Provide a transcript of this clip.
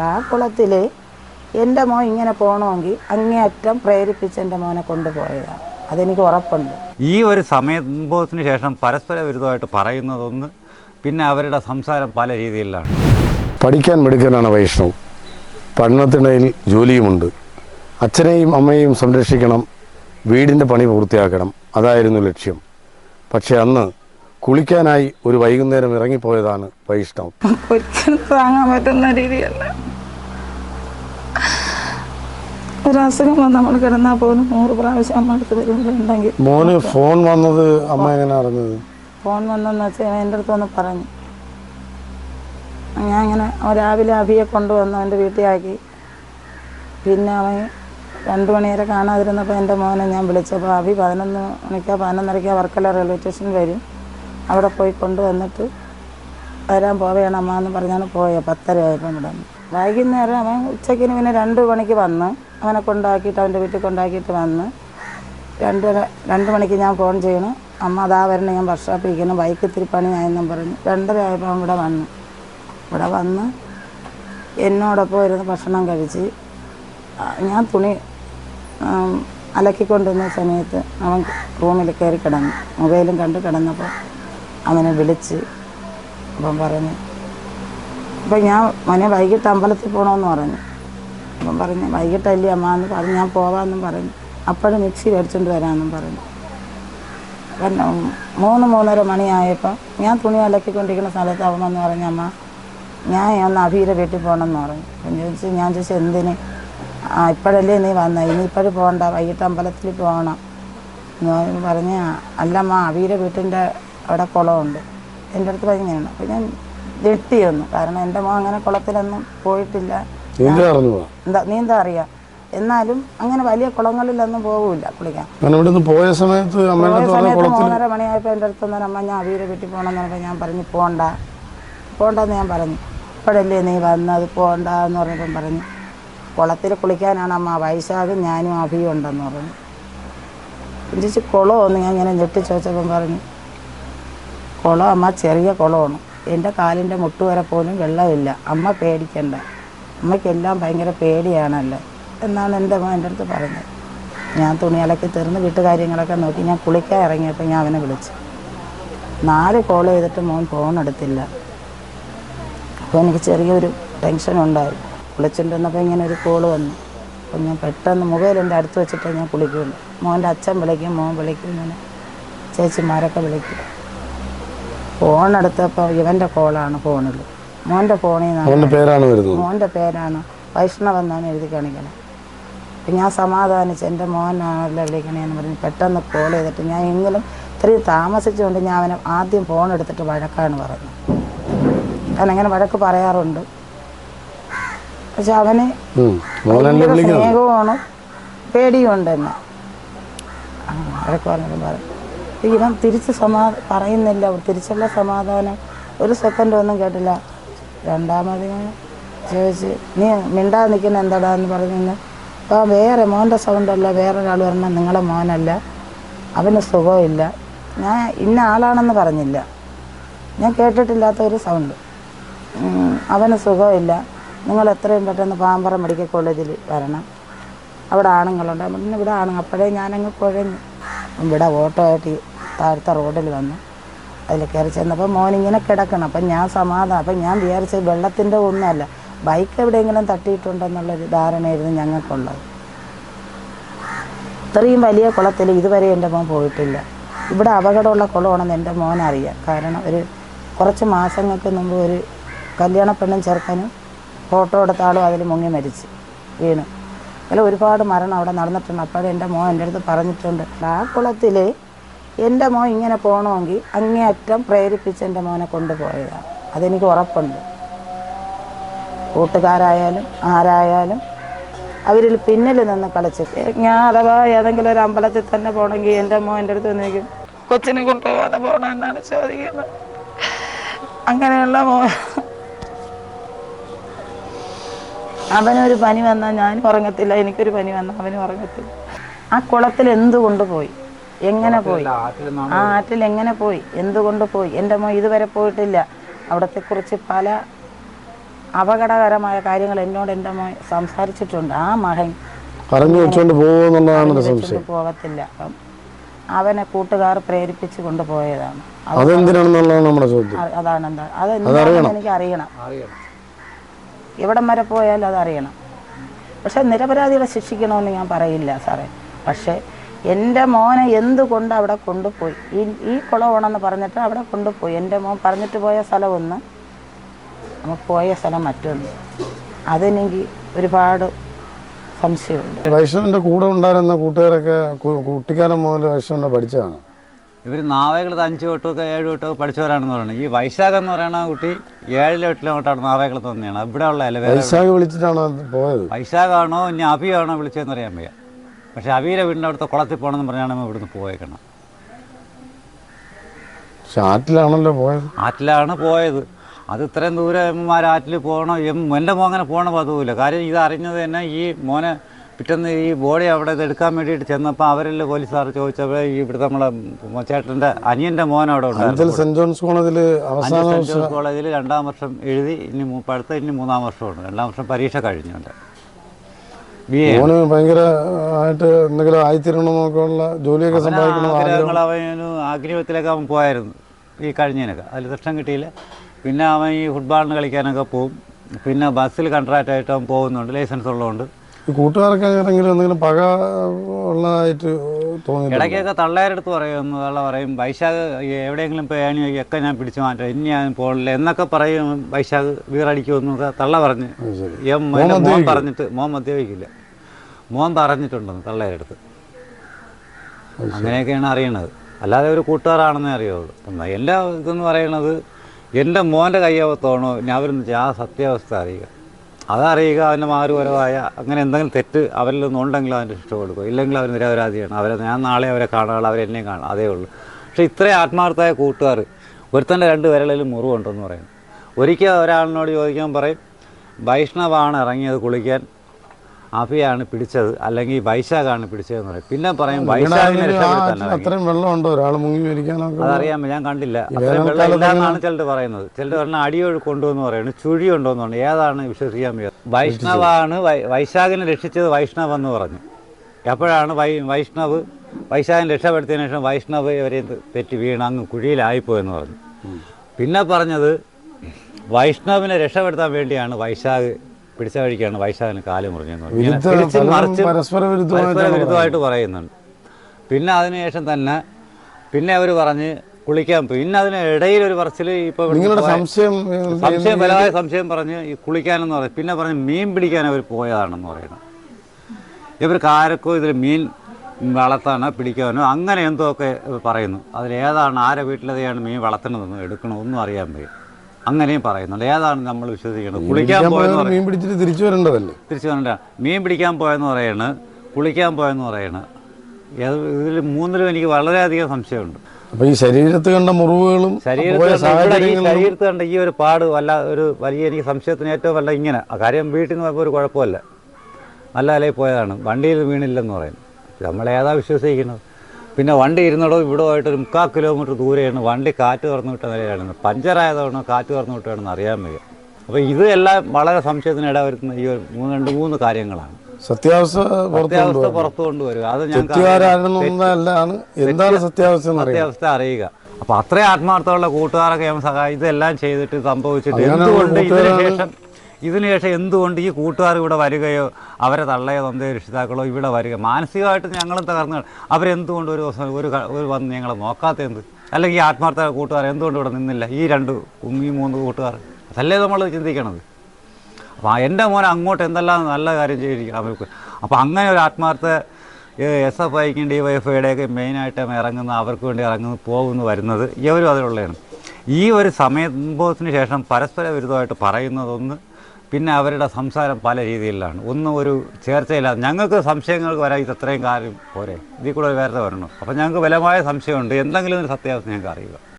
ആ കുളത്തിൽ എന്റെ മോൻ ഇങ്ങനെ പോകണമെങ്കിൽ അങ്ങേയറ്റം പ്രേരിപ്പിച്ച് എന്റെ മോനെ കൊണ്ടുപോയതാണ് അതെനിക്ക് ഉറപ്പുണ്ട്. ഈ ഒരു സംഭവത്തിന് ശേഷം പരസ്പര വിരുദ്ധമായിട്ട് പറയുന്നതൊന്ന് പിന്നെ അവരുടെ സംസാരം പല രീതിയിലാണ്. പഠിക്കാൻ മിടുക്കനാണ് വൈഷ്ണവ്. പഠനത്തിനിടയിൽ ജോലിയുമുണ്ട്. അച്ഛനെയും അമ്മയെയും സംരക്ഷിക്കണം. വീടിന്റെ പണി പൂർത്തിയാക്കണം. അതായിരുന്നു ലക്ഷ്യം. പക്ഷേ അന്ന് കുളിക്കാനായി ഒരു വൈകുന്നേരം ഇറങ്ങിപ്പോയതാണ് വൈഷ്ണവ്. താങ്ങാൻ പറ്റുന്ന രീതിയല്ല. ഒരു അസുഖം വന്ന് നമ്മൾ കിടന്നാൽ പോലും നൂറ് പ്രാവശ്യം അമ്മ അടുത്ത് വരുമ്പോഴുണ്ടെങ്കിൽ മോന് ഫോൺ വന്നത് അമ്മ എങ്ങനെ അറിഞ്ഞത്? ഫോൺ വന്നെന്ന് വെച്ചാൽ എന്റെ അടുത്ത് വന്ന് പറഞ്ഞു. ഞാൻ ഇങ്ങനെ രാവിലെ അഭിയെ കൊണ്ടുവന്ന് അവന്റെ വീട്ടിലാക്കി. പിന്നെ അവൻ രണ്ട് മണി വരെ കാണാതിരുന്നപ്പോൾ എന്റെ മോനെ ഞാൻ വിളിച്ചപ്പോൾ അഭി പതിനൊന്ന് മണിക്കോ പതിനൊന്നരയ്ക്കോ വർക്കല റെയിൽവേ സ്റ്റേഷൻ വരും. അവിടെ പോയി കൊണ്ടുവന്നിട്ട് വരാൻ പോവുകയാണ് അമ്മ എന്ന് പറഞ്ഞാണ് പോയത് പത്തര ആയപ്പോൾ ഇവിടെ. വൈകുന്നേരം അവൻ ഉച്ചയ്ക്കിന് പിന്നെ രണ്ട് മണിക്ക് വന്ന് അവനെ കൊണ്ടാക്കിയിട്ട് അവന്റെ വീട്ടിൽ കൊണ്ടാക്കിയിട്ട് വന്ന് രണ്ടര രണ്ട് മണിക്ക് ഞാൻ ഫോൺ ചെയ്യണം. അമ്മ അതാ വരണം ഞാൻ വർക്ക്ഷോപ്പിൽ ഇരിക്കണം ബൈക്ക് ഇത്തിരി പണിയായെന്നും പറഞ്ഞു. രണ്ടര ആയപ്പോൾ അവൻ ഇവിടെ വന്നു. ഇവിടെ വന്ന് എന്നോടൊപ്പം ഇരുന്ന് ഭക്ഷണം കഴിച്ച് ഞാൻ തുണി അലക്കിക്കൊണ്ടിരുന്ന സമയത്ത് അവൻ റൂമിൽ കയറി കിടന്നു. മൊബൈലും കണ്ട് കിടന്നപ്പോൾ അവനെ വിളിച്ച് അപ്പം പറഞ്ഞു. അപ്പം ഞാൻ മോനെ വൈകിട്ട് അമ്പലത്തിൽ പോകണമെന്ന് പറഞ്ഞു. അപ്പം പറഞ്ഞു വൈകിട്ടല്ലേ അമ്മ എന്ന് പറഞ്ഞ്. ഞാൻ പോവാമെന്നും പറഞ്ഞു. അപ്പോഴും മിക്സി മേടിച്ചുകൊണ്ട് വരാമെന്നും പറഞ്ഞു. പിന്നെ മൂന്ന് മൂന്നര മണിയായപ്പോൾ ഞാൻ തുണി അലക്കിക്കൊണ്ടിരിക്കുന്ന സ്ഥലത്ത് അവൻ വന്ന് പറഞ്ഞു അമ്മ ഞാൻ ഒന്ന് അഭീരെ വീട്ടിൽ പോകണമെന്ന് പറഞ്ഞു. അപ്പം ചോദിച്ചു ഞാൻ ചോദിച്ചു എന്തിന്? ആ ഇപ്പോഴല്ലേ നീ വന്ന. ഇനി ഇപ്പോഴും പോകണ്ട വൈകിട്ട് അമ്പലത്തിൽ പോകണം എന്ന് പറഞ്ഞ് അല്ലമ്മ അഭീരെ വീട്ടിന്റെ അവിടെ കുളമുണ്ട്. എന്റെ അടുത്ത് ഭയങ്കരമാണ് അപ്പം ഞാൻ ഞെട്ടിയൊന്നു കാരണം എന്റെ മോൻ അങ്ങനെ കുളത്തിലൊന്നും പോയിട്ടില്ല. എന്താ നീന്താ അറിയാം? എന്നാലും അങ്ങനെ വലിയ കുളങ്ങളിലൊന്നും പോകില്ല കുളിക്കാൻ പോയ സമയത്ത് മൂന്നര മണിയായപ്പോൾ എന്റെ അടുത്ത് വന്നാൽ അമ്മ ഞാൻ അവീരെ വീട്ടിൽ പോകണമെന്ന് പറഞ്ഞപ്പോൾ ഞാൻ പറഞ്ഞു പോണ്ട. പോണ്ടെന്ന് ഞാൻ പറഞ്ഞു. ഇപ്പോഴല്ലേ നീ വന്നത്? പോണ്ട എന്ന് പറഞ്ഞപ്പം പറഞ്ഞു കുളത്തിൽ കുളിക്കാനാണ് അമ്മ. വൈശാഖും ഞാനും അഭിയും ഉണ്ടെന്ന് പറഞ്ഞു ചേച്ചി കുളമൊന്ന് ഞാൻ ഇങ്ങനെ ഞെട്ടി ചോദിച്ചപ്പം പറഞ്ഞു കുളം അമ്മ ചെറിയ കുളമാണ് എന്റെ കാലിന്റെ മുട്ട് വരെ പോലും വെള്ളമില്ല. അമ്മ പേടിക്കണ്ട. അമ്മയ്ക്കെല്ലാം ഭയങ്കര പേടിയാണല്ലോ. എന്നാണ് എന്റെ അമ്മ എന്റെ അടുത്ത് പറഞ്ഞത്. ഞാൻ തുണി അലക്കി തീർന്ന് വീട്ടുകാര്യങ്ങളൊക്കെ നോക്കി ഞാൻ കുളിക്കാൻ ഇറങ്ങിയപ്പോൾ ഞാൻ അവനെ വിളിച്ചു. നാല് കോൾ ചെയ്തിട്ട് മോൻ ഫോൺ എടുത്തില്ല. അപ്പോൾ എനിക്ക് ചെറിയൊരു ടെൻഷൻ ഉണ്ടായി. കുളിച്ചിട്ടുണ്ടെന്നപ്പോൾ ഇങ്ങനെ ഒരു കോൾ വന്നു. അപ്പം ഞാൻ പെട്ടെന്ന് മൊബൈൽ എന്റെ അടുത്ത് വെച്ചിട്ടേ ഞാൻ കുളിക്കുള്ളൂ മോന്റെ അച്ഛൻ വിളിക്കും മോൻ വിളിക്കും ഇങ്ങനെ. ചേച്ചിമാരൊക്കെ വിളിക്കും. ഫോൺ എടുത്തപ്പോൾ ഇവന്റെ കോളാണ് ഫോണിൽ മോന്റെ ഫോണിൽ നിന്നാണ് മോന്റെ പേരാണ് വരുന്നത്. മോന്റെ പേരാണ് വൈഷ്ണവ് എന്നാണ് എഴുതി കാണിക്കണം. അപ്പം ഞാൻ സമാധാനിച്ച് എന്റെ മോനാണല്ലോ വിളിക്കണേന്ന് പറഞ്ഞ് പെട്ടെന്ന് കോൾ ചെയ്തിട്ട് ഞാൻ എങ്കിലും ഇത്രയും താമസിച്ചുകൊണ്ട് ഞാൻ അവനെ ആദ്യം ഫോൺ എടുത്തിട്ട് വഴക്കാണ് പറഞ്ഞത്. അവൻ അങ്ങനെ വഴക്ക് പറയാറുണ്ട്. പക്ഷെ അവന് സ്നേഹവുമാണ് പേടിയുണ്ട് എന്നെ വഴക്ക് പറഞ്ഞു പറയും ഇവൻ തിരിച്ച് സമാ പറയുന്നില്ല. തിരിച്ചുള്ള സമാധാനം. ഒരു സെക്കൻഡ് ഒന്നും കേട്ടില്ല. രണ്ടാമത് ചോദിച്ച് നീ മിണ്ടാതെ നിൽക്കുന്ന എന്താടാ? എന്ന് പറഞ്ഞു അപ്പോൾ വേറെ മോന്റെ സൗണ്ടല്ല വേറെ ഒരാൾ പറഞ്ഞാൽ നിങ്ങളെ മോനല്ല. അവന് സുഖമില്ല. ഞാൻ ഇന്ന ആളാണെന്ന് പറഞ്ഞില്ല. ഞാൻ കേട്ടിട്ടില്ലാത്ത ഒരു സൗണ്ട് അവന് സുഖമില്ല. നിങ്ങൾ എത്രയും പെട്ടെന്ന് പാമ്പറ മെഡിക്കൽ കോളേജിൽ വരണം. അവിടെ ആണുങ്ങളുണ്ട്. ഇവിടെ ആണുങ്ങൾ അപ്പോഴേ ഞാനങ്ങ് കുഴഞ്ഞു. ഇവിടെ ഓട്ടോ ആയിട്ട് താഴത്തെ റോഡിൽ വന്നു അതിൽ കയറി ചെന്നപ്പോൾ മോനിങ്ങനെ കിടക്കണം. അപ്പം ഞാൻ സമാധാനം അപ്പം ഞാൻ വിചാരിച്ച വെള്ളത്തിന്റെ ഒന്നുമല്ല ബൈക്ക് എവിടെയെങ്കിലും തട്ടിയിട്ടുണ്ടെന്നുള്ളൊരു ധാരണയായിരുന്നു ഞങ്ങൾക്കുള്ളത്. ഇത്രയും വലിയ കുളത്തിൽ ഇതുവരെ എന്റെ മോൻ പോയിട്ടില്ല. ഇവിടെ അപകടമുള്ള കുളമാണെന്ന് എന്റെ മോൻ അറിയാം. കാരണം ഒരു കുറച്ച് മാസങ്ങൾക്ക് മുമ്പ് ഒരു കല്യാണ പെണ്ണും ചെറുക്കനും ഫോട്ടോ എടുത്താളും അതിൽ മുങ്ങി മരിച്ച് വീണ്. അങ്ങനെ ഒരുപാട് മരണം അവിടെ നടന്നിട്ടുണ്ട്. അപ്പോഴും എന്റെ മോൻ എന്റെ അടുത്ത് പറഞ്ഞിട്ടുണ്ട്. ആ കുളത്തിൽ എന്റെ മോൻ ഇങ്ങനെ പോകണമെങ്കിൽ അങ്ങേയറ്റം പ്രേരിപ്പിച്ച് എന്റെ മോനെ കൊണ്ടുപോയതാണ് അതെനിക്ക് ഉറപ്പുണ്ട്. കൂട്ടുകാരായാലും ആരായാലും അവരിൽ പിന്നിൽ നിന്ന് കളിച്ച് ഞാൻ അഥവാ ഏതെങ്കിലും ഒരു അമ്പലത്തിൽ തന്നെ പോകണമെങ്കിൽ എന്റെ മോൻ എന്റെ അടുത്ത് നിൽക്കും കൊച്ചിനെ കൊണ്ടുപോകാതെ പോകണമെന്നാണ് ചോദിക്കുന്നത്. അങ്ങനെയുള്ള മോ അവനൊരു പനി വന്നാൽ ഞാനും ഉറങ്ങത്തില്ല എനിക്കൊരു പനി വന്നാൽ അവനും ഉറങ്ങത്തില്ല. ആ കുളത്തിൽ എന്തുകൊണ്ട് പോയി? എങ്ങനെ പോയി? ആ ആറ്റിൽ എങ്ങനെ പോയി? എന്തുകൊണ്ട് പോയി? എന്റെ മോൻ ഇതുവരെ പോയിട്ടില്ല. അവിടത്തെ കുറിച്ച് പല അപകടകരമായ കാര്യങ്ങൾ എന്നോട് എന്റെ മോൻ സംസാരിച്ചിട്ടുണ്ട്. ആ മകൻ പറഞ്ഞു വെച്ചുകൊണ്ട് പോകുമെന്നുള്ളതാണ് സംശയം. പോകത്തില്ല. അപ്പം അവനെ കൂട്ടുകാർ പ്രേരിപ്പിച്ച് കൊണ്ടുപോയതാണ്. അത് അതെന്തിനാണെന്നുള്ളതാണ് നമ്മുടെ ചോദ്യം. അതാണ് എന്താ അത് എന്താണെന്ന് എനിക്ക് അറിയണം. എവിടം വരെ പോയാലും അതറിയണം. പക്ഷെ നിരപരാധികളെ ശിക്ഷിക്കണമെന്ന് ഞാൻ പറയില്ല സാറേ. പക്ഷേ എന്റെ മോനെ എന്തുകൊണ്ട് അവിടെ കൊണ്ടുപോയി? ഈ ഈ കുളമാണെന്ന് പറഞ്ഞിട്ട് അവിടെ കൊണ്ടുപോയി. എന്റെ മോൻ പറഞ്ഞിട്ട് പോയ സ്ഥലം ഒന്ന് നമുക്ക് പോയ സ്ഥലം മറ്റൊന്ന്. അതെനിക്ക് ഒരുപാട് സംശയമുണ്ട്. വൈഷ്ണവിന്റെ കൂടെ ഉണ്ടായിരുന്ന കൂട്ടുകാരൊക്കെ കുട്ടിക്കാലം മുതൽ വൈഷ്ണവിനെ പഠിച്ചതാണ്. ഇവർ നാവകൾ അഞ്ച് തൊട്ടൊക്കെ ഏഴ് തൊട്ടൊക്കെ പഠിച്ചവരാണെന്ന് പറയുന്നത് ഈ വൈശാഖം എന്ന് പറയുന്ന ആ കുട്ടി ഏഴിലെ എട്ടിലോ അങ്ങോട്ടാണ് നാവകൾ തന്നെയാണ്. ഇവിടെ ഉള്ള അല്ല വൈശാഖ് വിളിച്ചിട്ടാണ് പോയത്? വൈശാഖാണോ ഇനി അഭിയാണോ വിളിച്ചതെന്ന് അറിയാൻ വയ്യ. പക്ഷെ അബിയുടെ വീടിന്റെ അടുത്ത് കുളത്തിൽ പോകണമെന്ന് പറഞ്ഞാണ് നമ്മൾ ഇവിടുന്ന് പോയേക്കണം ആറ്റിലാണല്ലോ പോയത്. ആറ്റിലാണ് പോയത്. അത് ഇത്രയും ദൂരം ആറ്റിൽ പോകണം? എന്റെ മോങ്ങനെ പോകണം പോകണ പതിവില്ല കാര്യം ഇത് അറിഞ്ഞത് തന്നെ ഈ മോനെ പിറ്റേന്ന് ഈ ബോഡി അവിടെ ഇത് എടുക്കാൻ വേണ്ടിയിട്ട് ചെന്നപ്പോൾ അവരെല്ലാം പോലീസുകാർ ചോദിച്ചപ്പോൾ ഈ ഇവിടുത്തെ നമ്മളെ ചേട്ടന്റെ അനിയന്റെ മോൻ അവിടെ ഉണ്ട് സെന്റ് ജോൺസ് കോളേജിൽ അവസാന ജോൺസ് കോളേജിൽ രണ്ടാം വർഷം എഴുതി ഇനി പഠിത്തം ഇനി മൂന്നാം വർഷമുണ്ട് രണ്ടാം വർഷം പരീക്ഷ കഴിഞ്ഞുണ്ട്. മോന് ഭയങ്കര ആയിട്ട് എന്തെങ്കിലും ആയിത്തീരണമെന്നൊക്കെ ഉള്ള ജോലിയൊക്കെ സമ്പാദിക്കണം അവന് ആഗ്രഹത്തിലൊക്കെ അവൻ പോയായിരുന്നു. ഈ കഴിഞ്ഞതിനൊക്കെ. അതിൽ ദർശനം കിട്ടിയില്ല. പിന്നെ അവൻ ഈ ഫുട്ബോളിന് കളിക്കാനൊക്കെ പോവും. പിന്നെ ബസ്സിൽ കൺട്രാക്റ്റ് ആയിട്ട് അവൻ പോകുന്നുണ്ട്. ലൈസൻസ് ഉള്ളതുകൊണ്ട്. കൂട്ടുകാർക്ക് ആരെങ്കിലും എന്തെങ്കിലും പക ഉള്ളതായിട്ട് തോന്നി ഇടയ്ക്കൊക്കെ തള്ളേരെടുത്ത് പറയും തള്ള പറയും വൈശാഖ് എവിടെയെങ്കിലും ഇപ്പോൾ ഒക്കെ ഞാൻ പിടിച്ചു മാറ്റാം ഇനി ഞാൻ പോകണില്ല എന്നൊക്കെ പറയും വൈശാഖ് വീറടിക്കുമെന്നൊക്കെ തള്ള പറഞ്ഞ്. മോൻ പറഞ്ഞിട്ട് മോൻ മദ്യപിക്കില്ല. മോൻ പറഞ്ഞിട്ടുണ്ടെന്ന് തള്ളേരെടുത്ത്. അങ്ങനെയൊക്കെയാണ് അറിയണത്. അല്ലാതെ ഒരു കൂട്ടുകാരാണെന്നേ അറിയുള്ളൂ. എന്റെ ഇതെന്ന് പറയണത് എന്റെ മോന്റെ കയ്യവത്തോണോ ഞാൻ അവരെന്ന് വെച്ചാൽ ആ സത്യാവസ്ഥ അറിയുക. അതറിയുക അവന്റെ മാറുപരമായ അങ്ങനെ എന്തെങ്കിലും തെറ്റ് അവരിൽ നിന്നുണ്ടെങ്കിൽ അവന്റെ ശിക്ഷ കൊടുക്കും ഇല്ലെങ്കിൽ അവർ നിരപരാധിയാണ്. അവരെ ഞാൻ നാളെ അവരെ കാണാനുള്ള അവരെന്നെ കാണാം അതേ ഉള്ളൂ. പക്ഷേ ഇത്രയും ആത്മാർത്ഥമായ കൂട്ടുകാർ ഒരുത്തന്റെ രണ്ട് വിരളിലും മുറിവുണ്ടെന്ന് പറയുന്നു. ഒരിക്കൽ ഒരാളിനോട് ചോദിക്കാൻ പറയും വൈഷ്ണവാണ് ഇറങ്ങിയത് കുളിക്കാൻ. അഭിയാണ് പിടിച്ചത് അല്ലെങ്കിൽ വൈശാഖാണ് പിടിച്ചതെന്ന് പറയും. പിന്നെ പറയും വൈശാഖിനെ. അത്രയും വെള്ളമുണ്ടോ? ഒരാൾ മുങ്ങി മരിക്കാനൊക്കെ ഞാൻ കണ്ടില്ല. അത്രയും വെള്ളം ഇല്ലാന്നാണ് ചിലർ പറയുന്നത്. ചിലർ പറഞ്ഞാൽ അടിയൊഴു കൊണ്ടുവന്ന് പറയുന്നത് ചുഴി ഉണ്ടോന്ന് പറഞ്ഞു. ഏതാണ് വിശ്വസിക്കാൻ വൈഷ്ണവാണ് വൈശാഖിനെ രക്ഷിച്ചത് വൈഷ്ണവ് എന്ന് പറഞ്ഞു. എപ്പോഴാണ് വൈ വൈഷ്ണവ് വൈശാഖിനെ രക്ഷപ്പെടുത്തിയതിനു ശേഷം വൈഷ്ണവ് ഇവരെ തെറ്റി വീണ് അങ്ങ് കുഴിയിലായിപ്പോയെന്ന് പറഞ്ഞു. പിന്നെ പറഞ്ഞത് വൈഷ്ണവിനെ രക്ഷപ്പെടുത്താൻ വേണ്ടിയാണ് വൈശാഖ് പിടിച്ച വഴിക്കാണ് വൈശാഖന് കാൽ മുറിഞ്ഞെന്ന് പരസ്പര വിരുദ്ധമായിട്ട് പറയുന്നുണ്ട്. പിന്നെ അതിനുശേഷം തന്നെ പിന്നെ അവർ പറഞ്ഞ് കുളിക്കാൻ പോയി. പിന്നെ അതിന് ഇടയിൽ ഒരു പറച്ചിൽ ഇപ്പോൾ നിങ്ങളുടെ സംശയം സംശയം ബലമായ സംശയം പറഞ്ഞ് ഈ കുളിക്കാനെന്ന് പറയും പിന്നെ പറഞ്ഞ് മീൻ പിടിക്കാൻ അവർ പോയതാണെന്ന് പറയണം ഇവർക്ക് കാരക്കോ ഇതിൽ മീൻ വളർത്താനോ പിടിക്കാനോ അങ്ങനെ എന്തോ ഒക്കെ പറയുന്നു. അതിലേതാണ് ആരെ വീട്ടിലതെയാണ് മീൻ വളർത്തണതെന്ന് എടുക്കണോ ഒന്നും അറിയാൻ വയ്യ. അങ്ങനെയും പറയുന്നുണ്ട്. ഏതാണ് നമ്മൾ വിശ്വസിക്കുന്നത് കുളിക്കാൻ പോയെന്ന് മീൻ പിടിച്ചിട്ട് തിരിച്ചു വരേണ്ടതല്ലേ? തിരിച്ചു പറഞ്ഞ മീൻ പിടിക്കാൻ പോയെന്ന് പറയണ് കുളിക്കാൻ പോയെന്ന് പറയണ്. ഇതിൽ മൂന്നിലും എനിക്ക് വളരെയധികം സംശയമുണ്ട്. അപ്പൊ ഈ ശരീരത്ത് കണ്ട മുറിവുകളും ശരീരത്ത് കണ്ട ഈ ഒരു പാട് വല്ല ഒരു വലിയ എനിക്ക് സംശയത്തിന് ഏറ്റവും വല്ല ഇങ്ങനെ. ആ കാര്യം വീട്ടിൽ നിന്ന് പോയപ്പോൾ ഒരു കുഴപ്പമില്ല. നല്ല അലയിൽ പോയതാണ്. വണ്ടിയിൽ വീണില്ലെന്ന് പറയും നമ്മൾ ഏതാ വിശ്വസിക്കുന്നത്? പിന്നെ വണ്ടി ഇരുന്നിടോ ഇവിടെ ആയിട്ട് ഒരു മുക്കാൽ കിലോമീറ്റർ ദൂരെയാണ്. വണ്ടി കാറ്റ് തുറന്നു വിട്ട നിലയിലാണ് പഞ്ചറായതാണോ കാറ്റ് തുറന്നു വിട്ടാണെന്ന് അറിയാൻ വയ്യ. അപ്പോൾ ഇത് എല്ലാം വളരെ സംശയത്തിന് ഇടവരുത്തുന്ന ഈ ഒരു മൂന്ന് രണ്ട് മൂന്ന് കാര്യങ്ങളാണ്. സത്യാവസ്ഥ പുറത്തു സത്യാവസ്ഥ പുറത്തു കൊണ്ടുവരിക അത് തെറ്റുകാരാണെന്നൊന്നല്ലാണ് എന്താണ് സത്യാവസ്ഥ സത്യാവസ്ഥ അറിയുക. അപ്പൊ അത്രയും ആത്മാർത്ഥമുള്ള കൂട്ടുകാരൊക്കെ ഞാൻ ചെയ്തിട്ട് സംഭവിച്ചിട്ട് എന്തുകൊണ്ട് ഇതിനു ശേഷം ഇതിനുശേഷം എന്തുകൊണ്ട് ഈ കൂട്ടുകാർ ഇവിടെ വരികയോ അവരെ തള്ളയോ തന്തയോ രക്ഷിതാക്കളോ ഇവിടെ വരിക മാനസികമായിട്ട് ഞങ്ങളും തകർന്നു അവരെന്തുകൊണ്ട് ഒരു ദിവസം ഒരു ഒരു വന്ന് ഞങ്ങളെ നോക്കാത്ത എന്ത്? അല്ലെങ്കിൽ ഈ ആത്മാർത്ഥ കൂട്ടുകാർ എന്തുകൊണ്ട് ഇവിടെ നിന്നില്ല? ഈ രണ്ട് ഈ മൂന്ന് കൂട്ടുകാർ. അതല്ലേ നമ്മൾ ചിന്തിക്കണത്? അപ്പോൾ എന്റെ മോൻ അങ്ങോട്ട് എന്തെല്ലാം നല്ല കാര്യം ചെയ്തിരിക്കും അവർക്ക്. അപ്പോൾ അങ്ങനെ ഒരു ആത്മാർത്ഥ എസ് എഫ് ഐക്കും ഡി വൈ എഫ് മെയിനായിട്ട് ഇറങ്ങുന്ന അവർക്ക് വേണ്ടി ഇറങ്ങുന്നു പോകുന്നു വരുന്നത് ഇവരും അതിലുള്ളതാണ്. ഈ ഒരു സമയത്തിന് ശേഷം പരസ്പര വിരുദ്ധമായിട്ട് പറയുന്നതൊന്ന് പിന്നെ അവരുടെ സംസാരം പല രീതിയിലാണ്. ഒന്നും ഒരു ചേർച്ചയില്ലാതെ. ഞങ്ങൾക്ക് സംശയങ്ങൾ വരാൻ ഇത് അത്രയും കാര്യം പോരെ. ഇതിൽ കൂടെ വേറെ വരണം. അപ്പോൾ ഞങ്ങൾക്ക് ബലമായ സംശയമുണ്ട്. എന്തെങ്കിലും ഒരു സത്യാവസ്ഥ ഞങ്ങൾക്ക് അറിയുക.